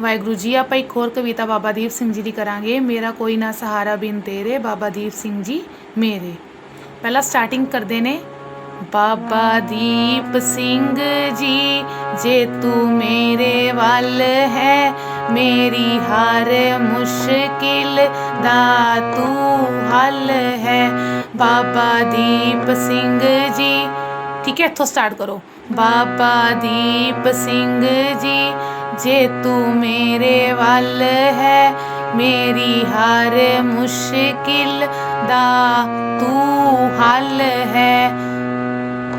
ਵਾਹਿਗੁਰੂ ਜੀ, ਆਪਾਂ ਇੱਕ ਹੋਰ ਕਵਿਤਾ ਬਾਬਾ ਦੀਪ ਸਿੰਘ ਜੀ ਦੀ ਕਰਾਂਗੇ। ਮੇਰਾ ਕੋਈ ਨਾ ਸਹਾਰਾ ਬਿਨ ਤੇਰੇ, ਬਾਬਾ ਦੀਪ ਸਿੰਘ ਜੀ ਮੇਰੇ। ਪਹਿਲਾਂ ਸਟਾਰਟਿੰਗ ਕਰਦੇ ਨੇ। ਬਾਬਾ ਦੀਪ ਸਿੰਘ ਜੀ, ਜੇ ਤੂੰ ਮੇਰੇ ਵੱਲ ਹੈ, ਮੇਰੀ ਹਰ ਮੁਸ਼ਕਿਲ ਦਾ ਤੂੰ ਹੱਲ ਹੈ। ਬਾਬਾ ਦੀਪ ਸਿੰਘ ਜੀ, ਠੀਕ ਹੈ, ਇੱਥੋਂ ਸਟਾਰਟ ਕਰੋ। ਬਾਬਾ ਦੀਪ ਸਿੰਘ ਜੀ ਜੇ ਤੂੰ ਮੇਰੇ ਵੱਲ ਹੈ, ਮੇਰੀ ਹਰ ਮੁਸ਼ਕਿਲ ਦਾ ਤੂੰ ਹੱਲ ਹੈ,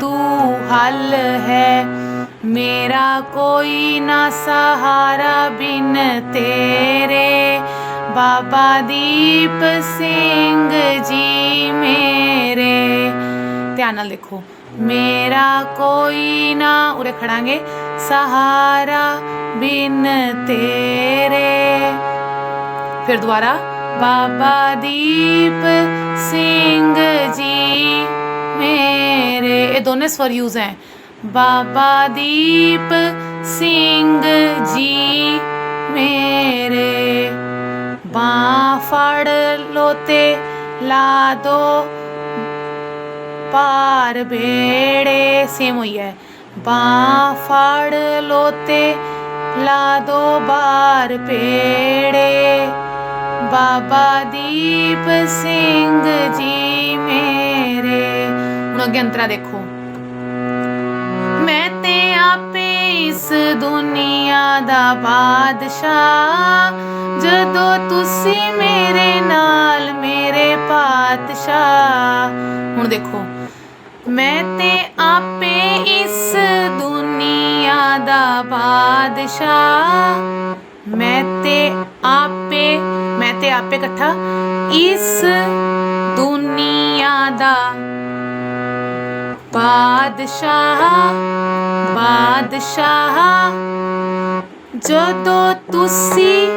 ਤੂੰ ਹੱਲ ਹੈ। ਮੇਰਾ ਕੋਈ ਨਾ ਸਹਾਰਾ ਬਿਨ ਤੇਰੇ। ਬਾਬਾ ਦੀਪ ਸਿੰਘ ਜੀ ਮੇਰੇ। ਧਿਆਨ ਨਾਲ ਦੇਖੋ, ਮੇਰਾ ਕੋਈ ਨਾ, ਉਰੇ ਖੜਾਂਗੇ। ਸਹਾਰਾ ਬਿਨ ਤੇਰੇ। ਫਿਰ ਦੁਬਾਰਾ, ਬਾਬਾ ਦੀਪ ਸਿੰਘ ਜੀ ਮੇਰੇ। ਇਹ ਦੋਨੇ ਸਵਰ ਯੂਜ਼ ਹੈ। ਬਾਬਾ ਦੀਪ ਸਿੰਘ ਜੀ ਮੇਰੇ। ਬਾਂਹ ਫੜ ਲੋਤੇ ਲਾ ਦੋ ਪਾਰ ਬੇੜੇ। ਸੇਮ ਹੋਈ ਹੈ। ਬਾਂਹ ਫੜ ਲੋ ਲਾ ਦੋ ਬਾਰ ਪੇੜੇ। ਬਾਬਾ ਦੀਪ ਸਿੰਘ ਜੀ ਮੇਰੇ। ਹੁਣ ਅੱਗੇ ਅੰਤਰਾ ਦੇਖੋ। ਮੈਂ ਤੇ ਆਪੇ ਇਸ ਦੁਨੀਆ ਦਾ ਬਾਦਸ਼ਾਹ। ਜਦੋਂ ਤੁਸੀਂ ਮੇਰੇ ਨਾਲ ਮੇਰੇ ਪਾਤਸ਼ਾਹ। ਹੁਣ ਦੇਖੋ। ਮੈਂ ਤੇ ਆਪੇ ਇਸ ਦੁਨੀਆ ਦਾ ਬਾਦਸ਼ਾਹ। ਮੈਂ ਤੇ ਆਪੇ, ਮੈਂ ਤੇ ਆਪੇ ਇਕੱਠਾ ਇਸ ਦੁਨੀਆ ਦਾ ਬਾਦਸ਼ਾਹ ਬਾਦਸ਼ਾਹ। ਜਦੋਂ ਤੁਸੀਂ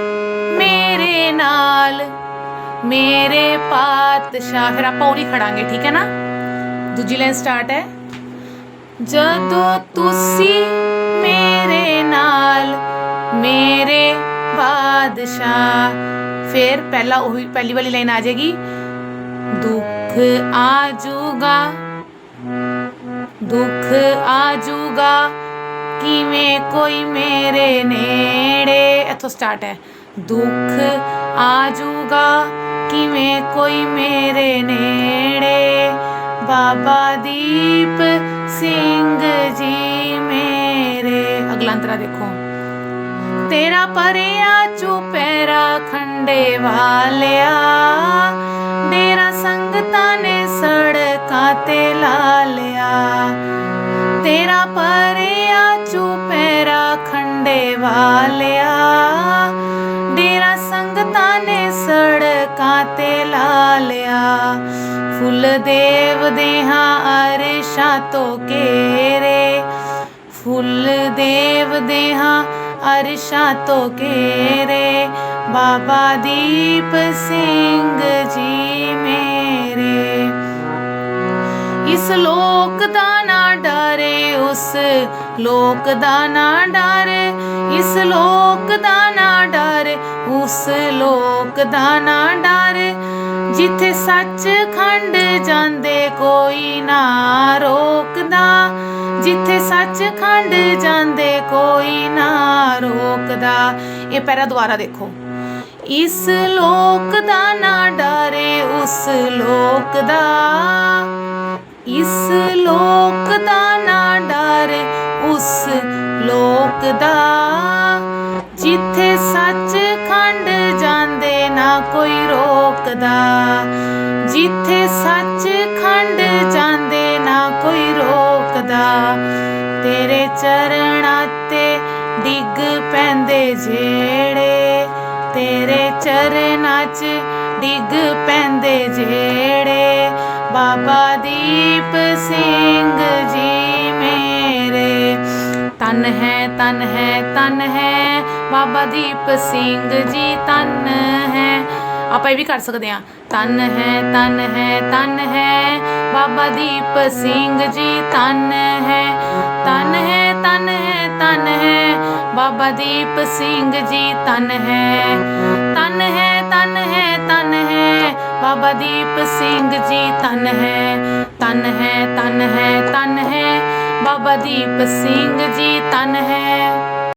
ਮੇਰੇ ਨਾਲ, ਮੇਰੇ ਪਾਤਸ਼ਾਹ, ਫਿਰ ਆਪਾਂ ਉਰੀ ਖੜਾਂਗੇ, ਠੀਕ ਹੈ ਨਾ? ਦੂਜੀ ਲਾਈਨ ਸਟਾਰਟ ਹੈ। ਜਦੋਂ ਤੁਸੀਂ ਬਾਦਸ਼ਾਹ ਫਿਰ ਪਹਿਲਾ ਉਹੀ ਪਹਿਲੀ ਵਾਲੀ ਲਾਈਨ ਆ ਜਾਏਗੀ ਦੁੱਖ ਆ ਜਾਊਗਾ ਦੁੱਖ ਆ ਜਾਊਗਾ ਕਿਵੇਂ ਕੋਈ ਮੇਰੇ ਨੇੜੇ ਇੱਥੋਂ ਸਟਾਰਟ ਹੈ ਦੁੱਖ ਆ ਜਾਊਗਾ ਕਿਵੇਂ ਕੋਈ ਮੇਰੇ ਨੇੜੇ ਬਾਬਾ ਦੀਪ ਸਿੰਘ ਜੀ ਮੇਰੇ ਅਗਲਾ ਅੰਤਰਾ ਦੇਖੋ ਤੇਰਾ ਪਰਿਆ ਚੁਪੈਰਾ ਖੰਡੇ ਵਾਲਿਆ। ਡੇਰਾ ਸੰਗਤਾਂ ਨੇ ਸੜਕਾਂ ਤੇ ਲਾ ਲਿਆ। ਤੇਰਾ ਪਰਿਆ ਚੁਪੈਰਾ ਖੰਡੇ ਵਾਲਿਆ। ਡੇਰਾ ਸੰਗਤਾਂ ਨੇ ਸੜਕਾਂ ਤੇ ਲਾ ਲਿਆ। ਫੁੱਲ ਦੇਵ ਦੇਹਾਂ ਅਰਸ਼ਾਂ ਤੋਂ ਘੇਰੇ। ਫੁੱਲ ਦੇਵ ਦੇਹਾਂ ਅਰਸ਼ਾਂ ਤੋਂ ਘੇਰੇ ਬਾਬਾ ਦੀਪ ਸਿੰਘ ਜੀ ਮੇਰੇ। ਇਸ ਲੋਕ ਲੋਕ ਦਾ ਨਾ ਡਰ, ਇਸ ਲੋਕ ਦਾ ਨਾ ਡਰ, ਉਸ ਲੋਕ ਦਾ ਨਾ ਡਰ। ਜਿੱਥੇ ਸੱਚ ਖੰਡ ਜਾਂਦੇ, ਕੋਈ ਨਾ ਰੋਕਦਾ। ਜਿੱਥੇ ਸੱਚ ਖੰਡ ਜਾਂਦੇ, ਕੋਈ ਨਾ ਰੋਕਦਾ। ਇਹ ਪੈਰਾ ਦੁਆਰਾ ਦੇਖੋ। ਇਸ ਲੋਕ ਦਾ ਨਾ ਡਰੇ, ਉਸ ਲੋਕ ਦਾ। ਇਸ ਲੋਕ ਦਾ ਨਾ ਡਰ, ਉਸ ਲੋਕ ਦਾ। ਜਿੱਥੇ ਸੱਚ ਖੰਡ ਜਾਂਦੇ, ਨਾ ਕੋਈ ਰੋਕਦਾ। ਜਿੱਥੇ ਸੱਚ ਖੰਡ ਜਾਂਦੇ, ਨਾ ਕੋਈ ਰੋਕਦਾ। ਤੇਰੇ ਚਰਣਾ ਤੇ ਡਿੱਗ ਪੈਂਦੇ ਜਿਹੜੇ, ਤੇਰੇ ਚਰਨਾਂ 'ਚ ਡਿੱਗ ਪੈਂਦੇ ਜਿਹੜੇ ਬਾਬਾ ਦੀਪ ਸਿੰਘ ਜੀ ਮੇਰੇ ਤਨ ਹੈ ਤਨ ਹੈ ਤਨ ਹੈ ਬਾਬਾ ਦੀਪ ਸਿੰਘ ਜੀ ਤਨ ਹੈ ਆਪਾਂ ਇਹ ਵੀ ਕਰ ਸਕਦੇ ਹਾਂ ਤਨ ਹੈ ਤਨ ਹੈ ਤਨ ਹੈ ਬਾਬਾ ਦੀਪ ਸਿੰਘ ਜੀ ਤਨ ਹੈ ਤਨ ਹੈ ਤਨ ਹੈ ਤਨ ਹੈ ਬਾਬਾ ਦੀਪ ਸਿੰਘ ਜੀ ਤਨ ਹੈ ਤਨ ਹੈ ਤਨ ਹੈ ਤਨ ਹੈ ਬਾਬਾ ਦੀਪ ਸਿੰਘ ਜੀ ਤਨ ਹੈ ਤਨ ਹੈ ਤਨ ਹੈ ਤਨ ਹੈ। ਬਾਬਾ ਦੀਪ ਸਿੰਘ ਜੀ ਤਨ ਹੈ।